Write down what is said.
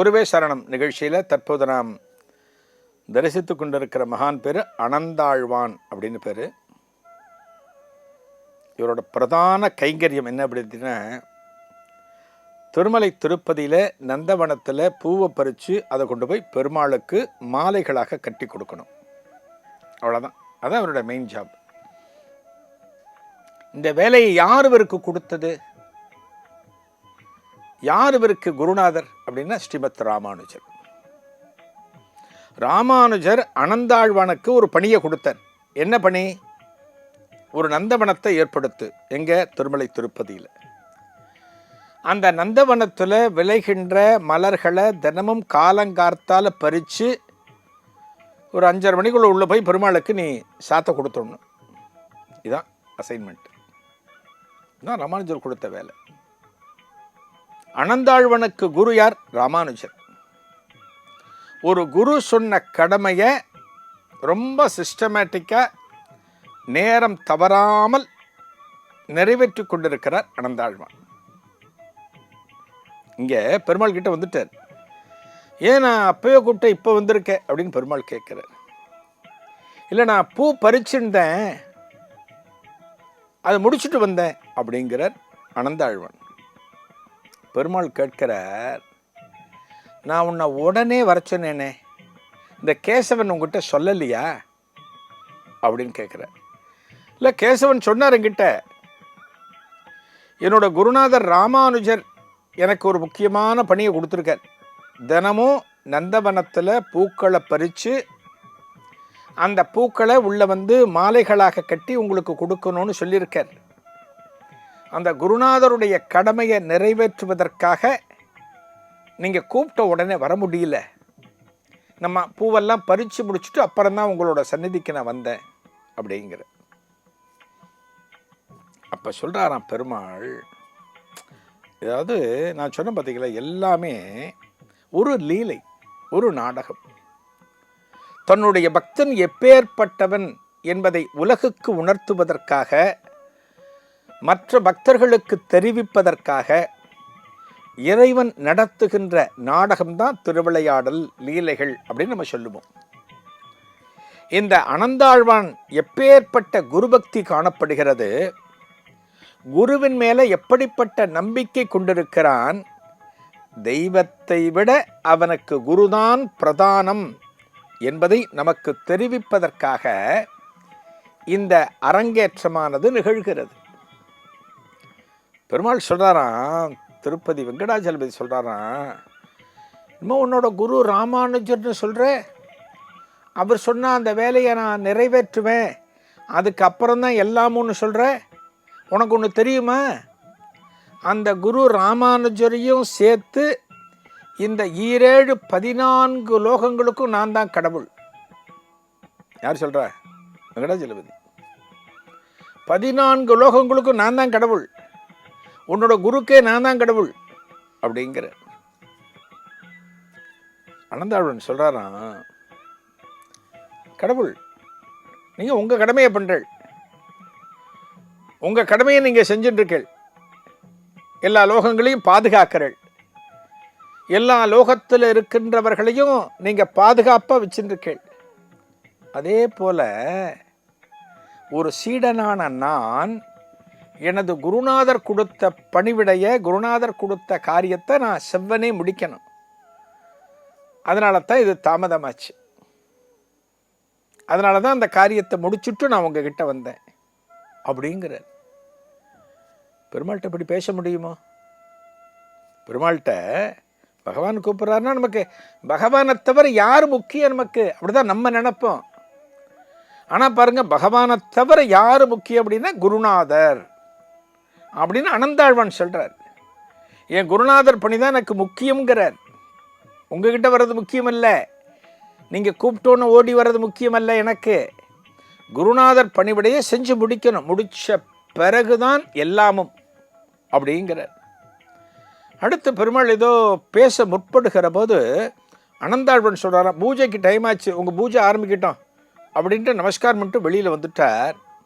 குருவே சரணம் நிகழ்ச்சியில் தற்போது நாம் தரிசித்து கொண்டிருக்கிற மகான் பேர் அனந்தாழ்வான் அப்படின்னு பேர். இவரோட பிரதான கைங்கரியம் என்ன அப்படின்னா திருமலை திருப்பதியில் நந்தவனத்தில் பூவை பறித்து அதை கொண்டு போய் பெருமாளுக்கு மாலைகளாக கட்டி கொடுக்கணும். அவ்வளோதான் அதான் அவரோட மெயின் ஜாப் இந்த வேலையை யார் இவருக்கு கொடுத்தது? யார் இவருக்கு குருநாதர்? அப்படின்னா ஸ்ரீமத் ராமானுஜர். ராமானுஜர் அனந்தாழ்வானுக்கு ஒரு பணியை கொடுத்தார். என்ன பணி? ஒரு நந்தவனத்தை ஏற்படுத்து. எங்க? திருமலை திருப்பதியில். அந்த நந்தவனத்தில் விளைகின்ற மலர்களை தினமும் காலங்கார்த்தால பறித்து ஒரு அஞ்சரை மணிக்குள்ளே உள்ள போய் பெருமாளுக்கு நீ சாத்த கொடுத்துடணும். இதுதான் அசைன்மெண்ட் இதுதான் ராமானுஜர் கொடுத்த வேலை. அனந்தாழ்வனுக்கு குரு யார்? ராமானுஜர். ஒரு குரு சொன்ன கடமையை ரொம்ப சிஸ்டமேட்டிக்காக நேரம் தவறாமல் நிறைவேற்றி கொண்டிருக்கிறார் அனந்தாழ்வான். இங்கே பெருமாள் கிட்ட வந்துட்டார். ஏன் நான் அப்பயோ கூப்பிட்டேன் இப்போ வந்திருக்கேன் அப்படின்னு பெருமாள் கேட்குறார். இல்லை நான் பூ பறிச்சிருந்தேன். அதை முடிச்சுட்டு வந்தேன். அப்படிங்கிறார் அனந்தாழ்வான். பெருமாள் கேட்கிறார் நான் உன்னை உடனே வர சொன்னேனே இந்த கேசவன் உங்ககிட்ட சொல்லலையா? அப்படின்னு கேட்குறார். இல்லை கேசவன் சொன்னார் என்கிட்ட என்னோட குருநாதர் ராமானுஜர் எனக்கு ஒரு முக்கியமான பணியை கொடுத்துருக்கார். தினமும் நந்தவனத்தில் பூக்களை பறித்து அந்த பூக்களை உள்ளே வந்து மாலைகளாக கட்டி உங்களுக்கு கொடுக்கணும்னு சொல்லியிருக்கார். அந்த குருநாதருடைய கடமையை நிறைவேற்றுவதற்காக நீங்கள் கூப்பிட்ட உடனே வர முடியல. நம்ம பூவெல்லாம் பறித்து முடிச்சுட்டு அப்புறம்தான் உங்களோட சந்நிதிக்கு நான் வந்தேன் அப்படிங்கிற. அப்போ சொல்கிறாராம் பெருமாள் அதாவது நான் சொன்ன பார்த்தீங்களா எல்லாமே ஒரு லீலை ஒரு நாடகம். தன்னுடைய பக்தன் எப்பேற்பட்டவன் என்பதை உலகுக்கு உணர்த்துவதற்காக மற்ற பக்தர்களுக்கு தெரிவிப்பதற்காக இறைவன் நடத்துகின்ற நாடகம்தான் திருவிளையாடல் லீலைகள் அப்படின்னு நம்ம சொல்லுவோம். இந்த அனந்தாழ்வான் எப்பேற்பட்ட குருபக்தி காணப்படுகிறது? குருவின் மேலே எப்படிப்பட்ட நம்பிக்கை கொண்டிருக்கிறான்? தெய்வத்தை விட அவனுக்கு குருதான் பிரதானம் என்பதை நமக்கு தெரிவிப்பதற்காக இந்த அரங்கேற்றமானது நிகழ்கிறது. பெருமாள் சொல்கிறாராம் திருப்பதி வெங்கடாஜலபதி சொல்கிறாராம் இன்னும் உன்னோட குரு ராமானுஜர்னு சொல்கிற அவர் சொன்ன அந்த வேலையை நான் நிறைவேற்றுவேன். அதுக்கப்புறம் தான் எல்லாமும்னு சொல்கிற உனக்கு ஒன்று தெரியுமா? அந்த குரு ராமானுஜரையும் சேர்த்து இந்த ஈரேழு பதினான்கு லோகங்களுக்கும் நான் தான் கடவுள். யார் சொல்கிறா வெங்கடாஜலபதி. பதினான்கு லோகங்களுக்கும் நான் தான் கடவுள். உன்னோட குருக்கே நான் தான் கடவுள் அப்படிங்கிற. அனந்தாழ்வன் சொல்கிறாராம் கடவுள் நீங்கள் உங்கள் கடமையை பண்ணுறள் உங்கள் கடமையை நீங்கள் செஞ்சுட்டுருக்கள் எல்லா லோகங்களையும் பாதுகாக்கிறள் எல்லா லோகத்தில் இருக்கின்றவர்களையும் நீங்கள் பாதுகாப்பாக வச்சுருக்கீள் அதே போல் ஒரு சீடனான நான் எனது குருநாதர் கொடுத்த பணிவிடைய குருநாதர் கொடுத்த காரியத்தை நான் செவ்வனே முடிக்கணும். அதனால தான் இது தாமதமாச்சு. அதனால தான் அந்த காரியத்தை முடிச்சுட்டு நான் உங்ககிட்ட வந்தேன். அப்படிங்கிறார். பெருமாள்கிட்ட இப்படி பேச முடியுமோ? பெருமாள்கிட்ட பகவான் கூப்பிட்றாருன்னா நமக்கு பகவானை தவிர யார் முக்கியம் நமக்கு? அப்படிதான் நம்ம நினைப்போம். ஆனால் பாருங்கள் பகவானை தவிர யார் முக்கியம் அப்படின்னா குருநாதர். அப்படின்னு அனந்தாழ்வான் சொல்கிறார் என் குருநாதர் பணி தான் எனக்கு முக்கியங்கிறார் உங்ககிட்ட வர்றது முக்கியம் இல்லை நீங்கள் கூப்பிட்டோன்னு ஓடி வர்றது முக்கியம் எனக்கு. குருநாதர் பணிவிடையை செஞ்சு முடிக்கணும். முடித்த பிறகுதான் எல்லாமும் அப்படிங்கிறார். அடுத்து பெருமாள் ஏதோ பேச முற்படுகிற போது அனந்தாழ்வன் சொல்கிறாராம் பூஜைக்கு டைம் ஆச்சு. உங்கள் பூஜை ஆரம்பிக்கிட்டோம். அப்படின்ட்டு நமஸ்காரம் பண்ணிட்டு வெளியில் வந்துட்டார்.